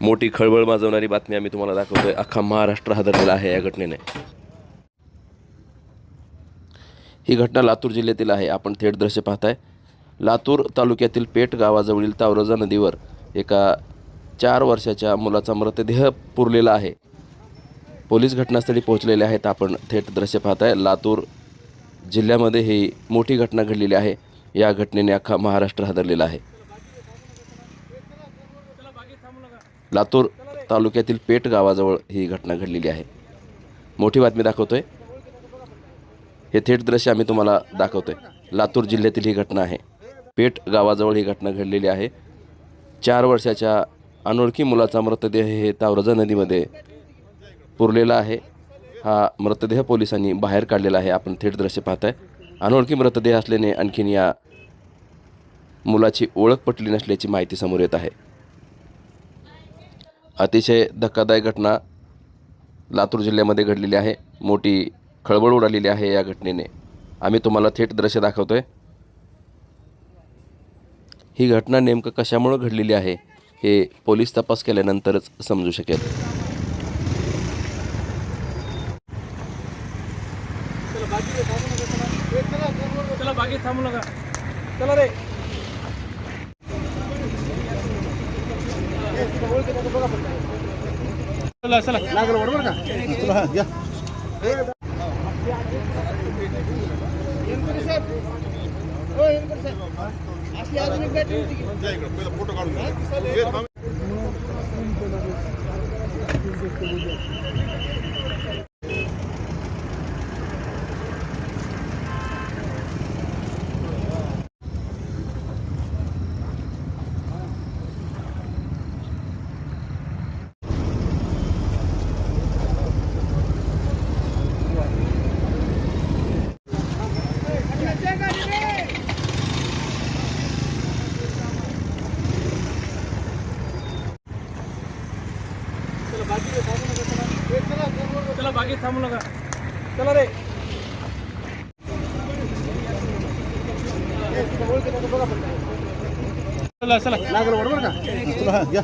मोठी खळबळ माजवणारी बातमी आम्ही तुम्हाला दाखवतोय. अख्खा महाराष्ट्र हादरलेला आहे या घटनेने. ही घटना लातूर जिल्ह्यातील आहे. आपण थेट दृश्य पाहताय. लातूर तालुक्यातील पेठ गावाजवळील तावरजा नदीवर एका चार वर्षाच्या मुलाचा मृतदेह पुरलेला आहे. पोलीस घटनास्थळी पोहोचलेले आहेत. आपण थेट दृश्य पाहताय. लातूर जिल्ह्यामध्ये ही मोठी घटना घडलेली आहे. या घटनेने अख्खा महाराष्ट्र हादरलेला आहे. लातूर तालुक्यातील पेठ गावाजवळ ही घटना घडलेली आहे. मोठी बातमी दाखवतोय. हे थेट दृश्य आम्ही तुम्हाला दाखवतोय. लातूर जिल्ह्यातील ही घटना आहे. पेठ गावाजवळ ही घटना घडलेली आहे. चार वर्षाच्या अनोळखी मुलाचा मृतदेह हे तावरजा नदीमध्ये पुरलेला आहे. हा मृतदेह पोलिसांनी बाहेर काढलेला आहे. आपण थेट दृश्य पाहताय. अनोळखी मृतदेह असल्याने आणखीन या मुलाची ओळख पटली नसल्याची माहिती समोर येत आहे. अतिशय धक्कादायक घटना लातूर जिल्ह्यामध्ये घडलेली आहे. मोठी खळबळ उडालेली आहे या घटनेने. आम्ही तुम्हाला थेट दृश्य दाखवतोय. ही घटना नेमकं कशामुळं घडलेली आहे हे पोलीस तपास केल्यानंतरच समजू शकेल. चला बाकी थांबू नका. चला रे. चला चला. लागलं बरोबर का चला घ्या काढून बाकी थांबू नका. चला रे. चला चला. लागलं बरोबर का? चला घ्या.